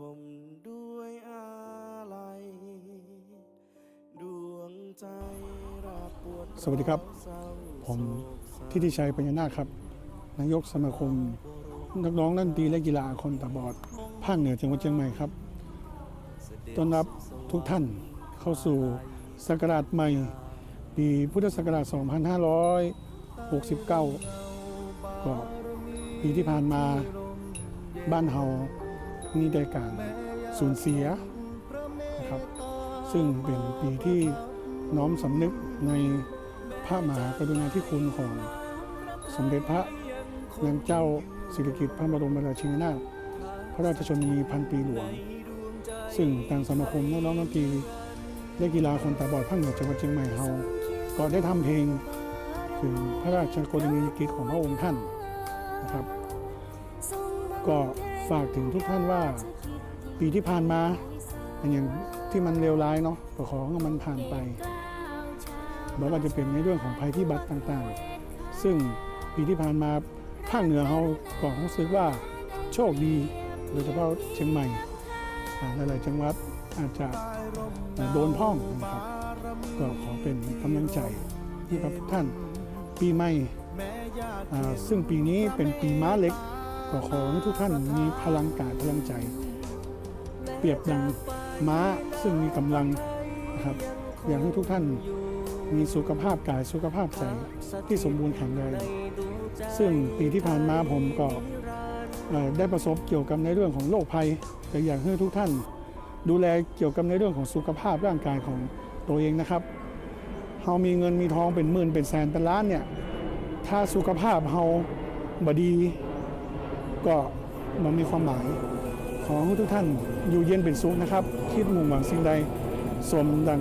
กราบบังคมด้วยอาลัยดวงใจราบปวดสวัสดีครับเศร้าผมทิติชัยปัญญนาคครับ นายกสมาคม นักร้องนักดนตรีและกีฬาคนตาบอด ภาคเหนือจังหวัดเชียงใหม่ครับต้อนรับทุกท่านเข้าสู่ศักราชใหม่ ปีพุทธศักราช 2569 ก็ปีที่ผ่านมาบ้านเฮา มีแต่การสูญเสียนะครับซึ่งเป็นปีที่น้อมสำนึกในพระมหากรุณาธิคุณของสมเด็จพระนางเจ้าสิริกิติ์พระบรมราชินีนาถพระราชชนนีพันปีหลวง ซึ่งทางสมาคมนักร้องดนตรีและกีฬาคนตาบอดภาคเหนือจังหวัดเชียงใหม่เฮาก็ได้ทำเพลงถึงพระราชกรณียกิจของพระองค์ท่านนะครับ ก็ ฝากถึงทุกท่านว่าปีที่ผ่านมาอย่างที่มันเลวร้ายเนาะก็ขอให้มันผ่านไปไม่ว่าจะเป็นในเรื่องของภัยพิบัติต่างๆ ซึ่งปีที่ผ่านมาภาคเหนือเราก็รู้สึกว่าโชคดี โดยเฉพาะเชียงใหม่หลายๆจังหวัดอาจจะโดนพ่องนะครับก็ขอเป็นกำลังใจให้กับทุกท่านปีใหม่ซึ่งปีนี้เป็นปีม้าเล็ก ก็ขอให้ทุกท่านมีพลังกายพลังใจ เปรียบดังม้าซึ่งมีกำลังนะครับอยากให้ทุกท่านมีสุขภาพกายสุขภาพใจที่สมบูรณ์แข็งแรงซึ่งปีที่ผ่านมาผมก็ได้ประสบเกี่ยวกับในเรื่องของโรคภัยแต่อยากให้ทุกท่าน ดูแลเกี่ยวกับในเรื่องของสุขภาพร่างกายของตัวเองนะครับเฮามีเงินมีทองเป็นหมื่นเป็นแสนเป็นล้านเนี่ยถ้าสุขภาพเฮาบดี ก็มันมีความหมายขอให้ทุกท่านอยู่เย็นเป็นสุขนะครับ คิดมุ่งหวังสิ่งใดสมดัง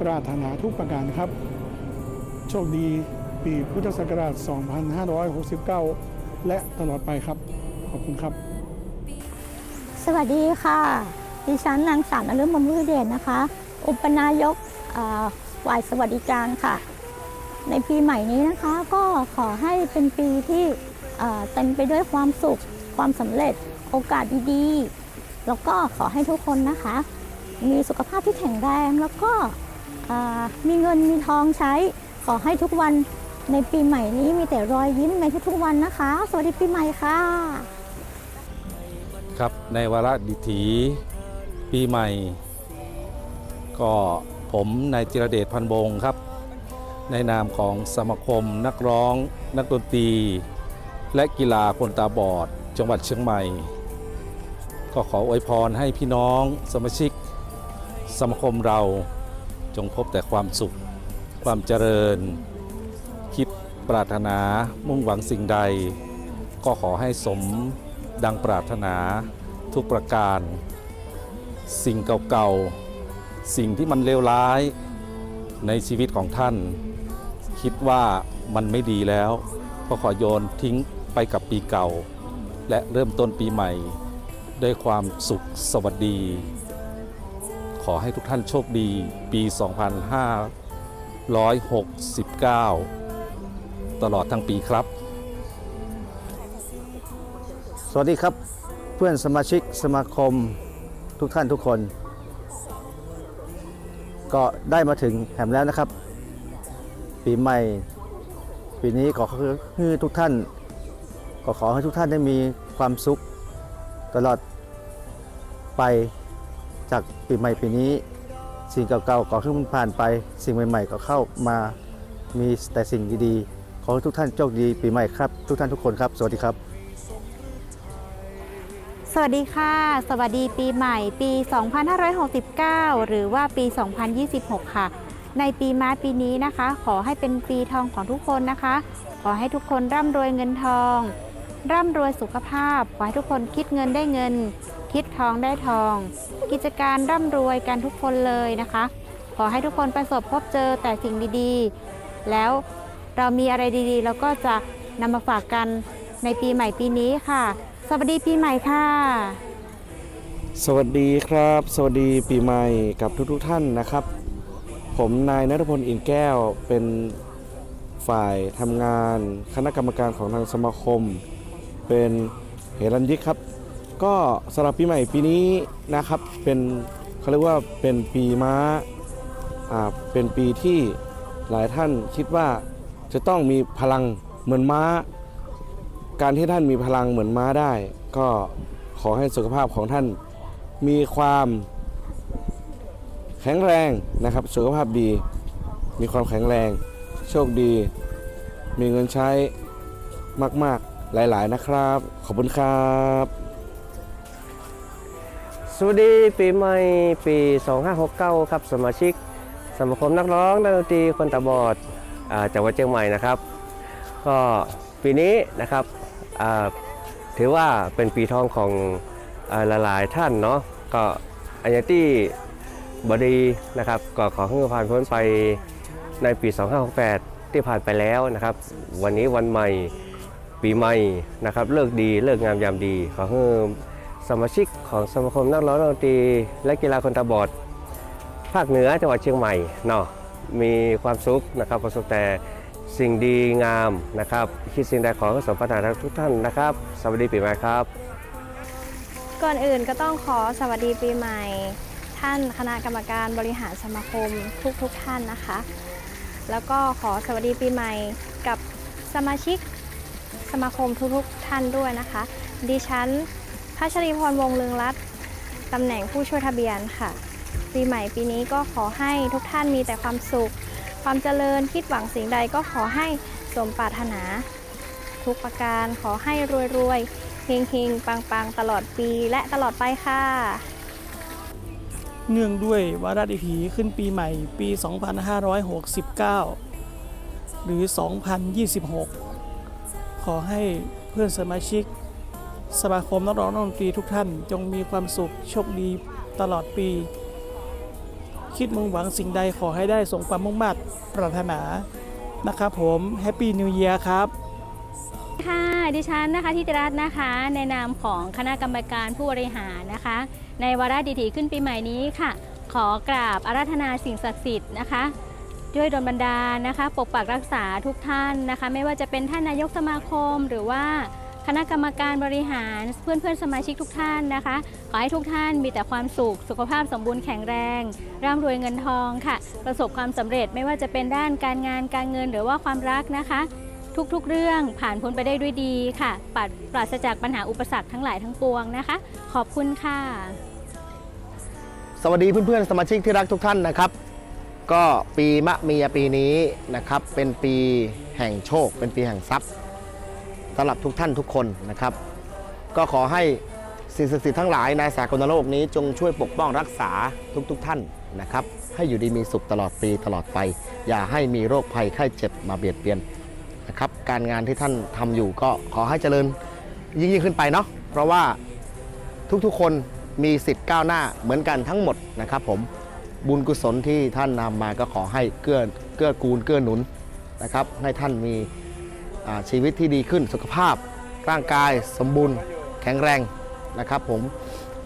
ปรารถนาทุกประการครับ โชคดีปีพุทธศักราช 2569 และตลอดไปครับ ขอบคุณครับ สวัสดีค่ะ ดิฉันนางสาวนฤมลมุขเดชนะคะ อุปนายกเอ่อฝ่ายสวัสดิการค่ะ ในปีใหม่นี้นะคะก็ขอให้เป็นปีที่ เต็มไปด้วยความสุข ความสำเร็จ โอกาสดีๆ แล้วก็ขอให้ทุกคนนะคะ มีสุขภาพที่แข็งแรงแล้วก็มีเงินมีทองใช้ ขอให้ทุกวันในปีใหม่นี้มีแต่รอยยิ้มในทุกๆวันนะคะ สวัสดีปีใหม่ค่ะ ครับในวาระดิถีปีใหม่ ก็ผมนายจิรเดชพันบงครับ ในนามของสมาคมนักร้องนักดนตรี และกีฬาคนตาบอด จังหวัดเชียงใหม่ ก็ขออวยพรให้พี่น้องสมาชิกสมาคมเราจงพบแต่ความสุข ความเจริญ คิดปรารถนามุ่งหวังสิ่งใด ก็ขอให้สมดังปรารถนาทุกประการ สิ่งเก่าๆ สิ่งที่มันเลวร้ายในชีวิตของท่าน คิดว่ามันไม่ดีแล้ว ก็ขอโยนทิ้ง ไปกับปีเก่า และเริ่มต้นปีใหม่ ด้วยความสุขสวัสดี ขอให้ทุกท่านโชคดีปี 2569 ตลอดทั้งปีครับ สวัสดีครับเพื่อนสมาชิกสมาคมทุกท่านทุกคน ก็ได้มาถึงแหมแล้วนะครับ ปีใหม่ปีนี้ขอให้ทุกท่าน ก็ขอให้ทุกท่านได้มีความสุขตลอดไปจากปีใหม่ปีนี้ สิ่งเก่าๆก็ขึ้นผ่านไป สิ่งใหม่ ๆ ก็เข้ามามีแต่สิ่งดีๆ ขอให้ทุกท่านโชคดีปีใหม่ครับ ทุกท่านทุกคนครับ สวัสดีครับ สวัสดีค่ะ สวัสดีปีใหม่ปี 2569 หรือว่าปี 2026 ค่ะ ในปีม้าปีนี้นะคะ ขอให้เป็นปีทองของทุกคนนะคะ ขอให้ทุกคนร่ำรวยเงินทอง ร่ำรวยสุขภาพ ขอให้ทุกคนคิดเงินได้เงิน คิดทองได้ทอง กิจการร่ำรวยกันทุกคนเลยนะคะ ขอให้ทุกคนประสบพบเจอแต่สิ่งดีๆ แล้วเรามีอะไรดีๆ เราก็จะนำมาฝากกันในปีใหม่ปีนี้ค่ะ สวัสดีปีใหม่ค่ะ สวัสดีครับ สวัสดีปีใหม่กับทุกๆท่านนะครับ ผมนายนรพลอินแก้วเป็นฝ่ายทำงานคณะกรรมการของทางสมาคม เป็นเหรัญยิกครับ ก็สำหรับปีใหม่ปีนี้นะครับเป็นเขาเรียกว่าเป็นปีม้าอ่าเป็นปีที่หลายท่านคิดว่าจะต้องมีพลังเหมือนม้า การที่ท่านมีพลังเหมือนม้าได้ ก็ขอให้สุขภาพของท่านมีความแข็งแรงนะครับสุขภาพดี มีความแข็งแรง โชคดี มีเงินใช้มาก ๆ หลาย ๆ นะครับ ขอบคุณครับ สวัสดีปีใหม่ปี 2569 ครับสมาชิกสมาคมนักร้องนักดนตรีคนตาบอดอจังหวัดเชียงใหม่นะครับ ก็ปีนี้นะครับถือว่าเป็นปีทองของอหลายๆท่านเนาะก็อัญญาตี้บดีนะครับก็ขอให้ผ่านพ้นไปในปี 2568 ที่ผ่านไปแล้วนะครับ วันนี้วันใหม่ ปีใหม่นะครับเลิกดีเลิกงามยามดีขอให้สมาชิกของสมาคมนักร้องดนตรี และกีฬาคนตาบอด ภาคเหนือจังหวัดเชียงใหม่เนาะมีความสุขนะครับประสบแต่สิ่งดีงามนะครับ คิดสิ่งใดขอให้สมปรารถนาทุกท่านนะครับ สวัสดีปีใหม่ครับ ก่อนอื่นก็ต้องขอสวัสดีปีใหม่ ท่านคณะกรรมการบริหารสมาคมทุกทุกท่านนะคะ แล้วก็ขอสวัสดีปีใหม่กับสมาชิก สมาคมทุกๆท่านด้วยนะคะ ดิฉันพัชรีพรวงเลืองรัตน์ตำแหน่งผู้ช่วยทะเบียนค่ะ ปีใหม่ปีนี้ก็ขอให้ทุกท่านมีแต่ความสุข ความเจริญคิดหวังสิ่งใดก็ขอให้สมปรารถนา ทุกประการขอให้รวยๆเฮงๆ ปังๆ ตลอดปีและตลอดไปค่ะ เนื่องด้วยวาระดิถีขึ้นปีใหม่ปี 2569 หรือ 2026 ขอให้เพื่อนสมาชิก สมาคมนักร้องนักดนตรีทุกท่าน จงมีความสุขโชคดีตลอดปี คิดมุ่งหวังสิ่งใดขอให้ได้สมความมุ่งมั่นปรารถนานะครับผมแฮปปี้นิวเยียร์ครับค่ะดิฉันนะคะทิติรัตน์นะคะ ในนามของคณะกรรมการผู้บริหารนะคะ ในวาระดีถีขึ้นปีใหม่นี้ค่ะ ขอกราบอาราธนาสิ่งศักดิ์สิทธิ์นะคะ ด้วยดลบันดาลนะคะ ปกปักรักษาทุกท่านนะคะ ไม่ว่าจะเป็นท่านนายกสมาคม หรือว่าคณะกรรมการบริหารเพื่อนเพื่อนสมาชิกทุกท่านนะคะ ขอให้ทุกท่านมีแต่ความสุข สุขภาพสมบูรณ์แข็งแรง ร่ำรวยเงินทองค่ะ ประสบความสำเร็จไม่ว่าจะเป็นด้านการงานการเงินหรือว่าความรักนะคะ ทุกๆ เรื่องผ่านพ้นไปได้ด้วยดีค่ะปราศปราศจากปัญหาอุปสรรคทั้งหลายทั้งปวงนะคะ ขอบคุณค่ะ สวัสดีเพื่อนๆสมาชิกที่รักทุกท่านนะครับ ก็ปีมะเมียปีนี้นะครับ เป็นปีแห่งโชค เป็นปีแห่งทรัพย์สำหรับทุกท่านทุกคนนะครับ ก็ขอให้สิ่งศักดิ์สิทธิ์ทั้งหลายในสากลโลกนี้จงช่วยปกป้องรักษาทุกๆท่านนะครับ ให้อยู่ดีมีสุขตลอดปีตลอดไป อย่าให้มีโรคภัยไข้เจ็บมาเบียดเบียนนะครับ การงานที่ท่านทำอยู่ก็ขอให้เจริญยิ่งๆขึ้นไปเนาะเพราะว่าทุกๆคนมีสิทธิ์ก้าวหน้าเหมือนกันทั้งหมดนะครับผม บุญกุศลที่ท่านนำมาก็ขอให้เกื้อเกื้อกูลเกื้อหนุนนะครับ ให้ท่านมีชีวิตที่ดีขึ้นสุขภาพ ร่างกายสมบูรณ์ แข็งแรงนะครับ ผม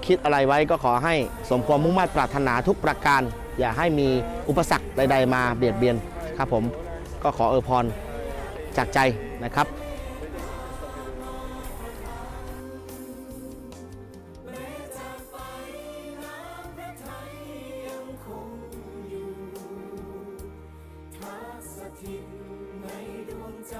คิดอะไรไว้ก็ขอให้สมความมุ่งมั่นปรารถนาทุกประการ อย่าให้มีอุปสรรคใด ๆ มาเบียดเบียนครับผมก็ขอเอวยพรจากใจนะครับ ไม่ดวงใจ